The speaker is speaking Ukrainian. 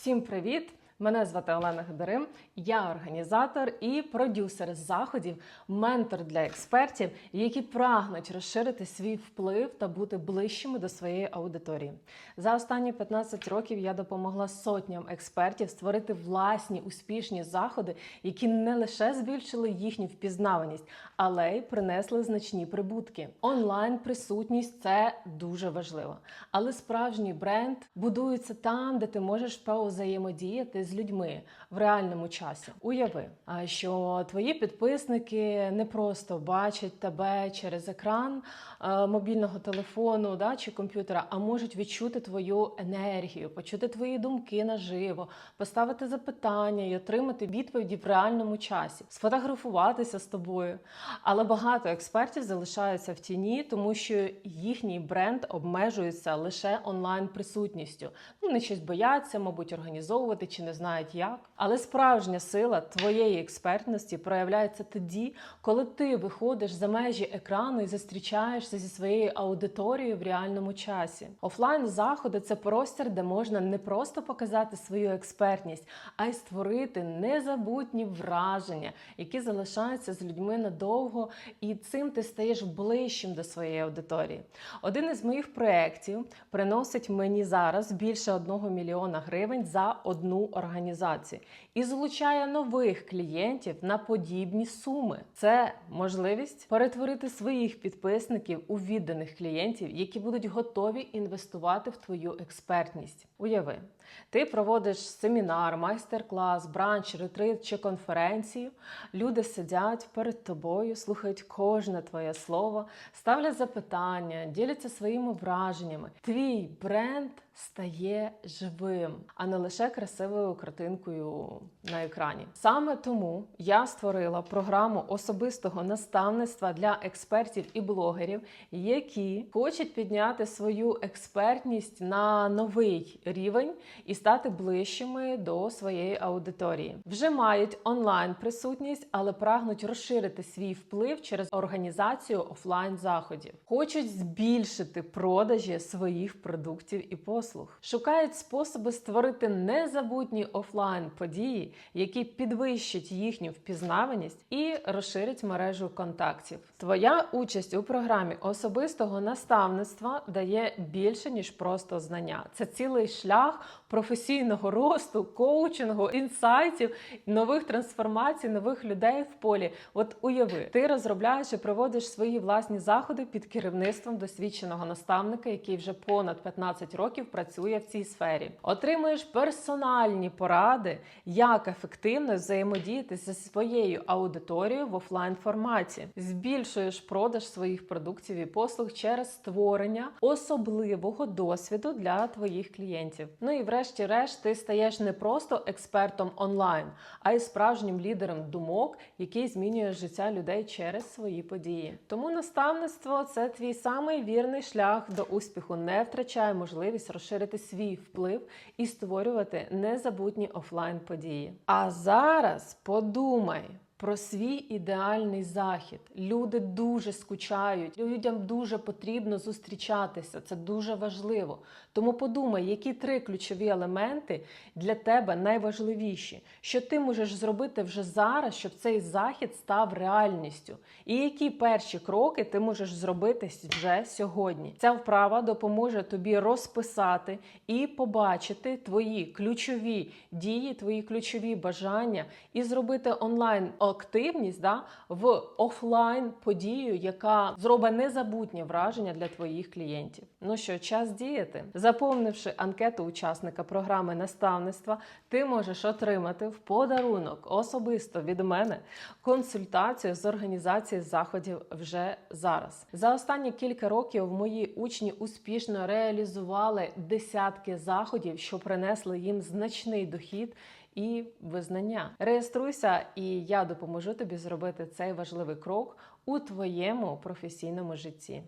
Всім привіт! Мене звати Олена Годарим, я організатор і продюсер заходів, ментор для експертів, які прагнуть розширити свій вплив та бути ближчими до своєї аудиторії. За останні 15 років я допомогла сотням експертів створити власні успішні заходи, які не лише збільшили їхню впізнаваність, але й принесли значні прибутки. Онлайн присутність це дуже важливо. Але справжній бренд будується там, де ти можеш повзаємодіяти з людьми в реальному часі. Уяви, а, що твої підписники не просто бачать тебе через екран е, мобільного телефону да, чи комп'ютера, а можуть відчути твою енергію, почути твої думки наживо, поставити запитання і отримати відповіді в реальному часі, сфотографуватися з тобою. Але багато експертів залишаються в тіні, тому що їхній бренд обмежується лише онлайн присутністю. Ну, вони щось бояться, мабуть, організовувати чи не знають як. Але справжня сила твоєї експертності проявляється тоді, коли ти виходиш за межі екрану і зустрічаєшся зі своєю аудиторією в реальному часі. Офлайн заходи це простір, де можна не просто показати свою експертність, а й створити незабутні враження, які залишаються з людьми надовго, і цим ти стаєш ближчим до своєї аудиторії. Один із моїх проєктів приносить мені зараз більше одного мільйона гривень за одну організацію і залучає нових клієнтів на подібні суми. Це можливість перетворити своїх підписників у відданих клієнтів, які будуть готові інвестувати в твою експертність. Уяви, ти проводиш семінар, майстер-клас, бранч, ретрит чи конференцію. Люди сидять перед тобою, слухають кожне твоє слово, ставлять запитання, діляться своїми враженнями. Твій бренд стає живим, а не лише красивою картинкою на екрані. Саме тому я створила програму особистого наставництва для експертів і блогерів, які хочуть підняти свою експертність на новий рівень і стати ближчими до своєї аудиторії. Вже мають онлайн присутність, але прагнуть розширити свій вплив через організацію офлайн заходів. Хочуть збільшити продажі своїх продуктів і послуг. Шукають способи створити незабутні офлайн події, які підвищать їхню впізнаваність і розширять мережу контактів. Твоя участь у програмі особистого наставництва дає більше ніж просто знання. Це цілий шлях професійного росту, коучингу, інсайтів, нових трансформацій, нових людей в полі. От уяви, ти розробляєш і проводиш свої власні заходи під керівництвом досвідченого наставника, який вже понад 15 років працює в цій сфері. Отримуєш персональні поради, як ефективно взаємодіяти зі своєю аудиторією в офлайн форматі, збільшуєш продаж своїх продуктів і послуг через створення особливого досвіду для твоїх клієнтів. Ну і врешті-решт, ти стаєш не просто експертом онлайн, а й справжнім лідером думок, який змінює життя людей через свої події. Тому наставництво це твій самий вірний шлях до успіху. Не втрачай можливість розширити свій вплив і створювати незабутні офлайн події. А зараз подумай. Про свій ідеальний захід. Люди дуже скучають, людям дуже потрібно зустрічатися. Це дуже важливо. Тому подумай, які три ключові елементи для тебе найважливіші, що ти можеш зробити вже зараз, щоб цей захід став реальністю. І які перші кроки ти можеш зробити вже сьогодні. Ця вправа допоможе тобі розписати і побачити твої ключові дії, твої ключові бажання і зробити онлайн активність да, в офлайн подію, яка зробить незабутнє враження для твоїх клієнтів. Ну що, час діяти? Заповнивши анкету учасника програми наставництва, ти можеш отримати в подарунок особисто від мене консультацію з організації заходів вже зараз. За останні кілька років мої учні успішно реалізували десятки заходів, що принесли їм значний дохід і визнання. Реєструйся, і я допоможу тобі зробити цей важливий крок у твоєму професійному житті.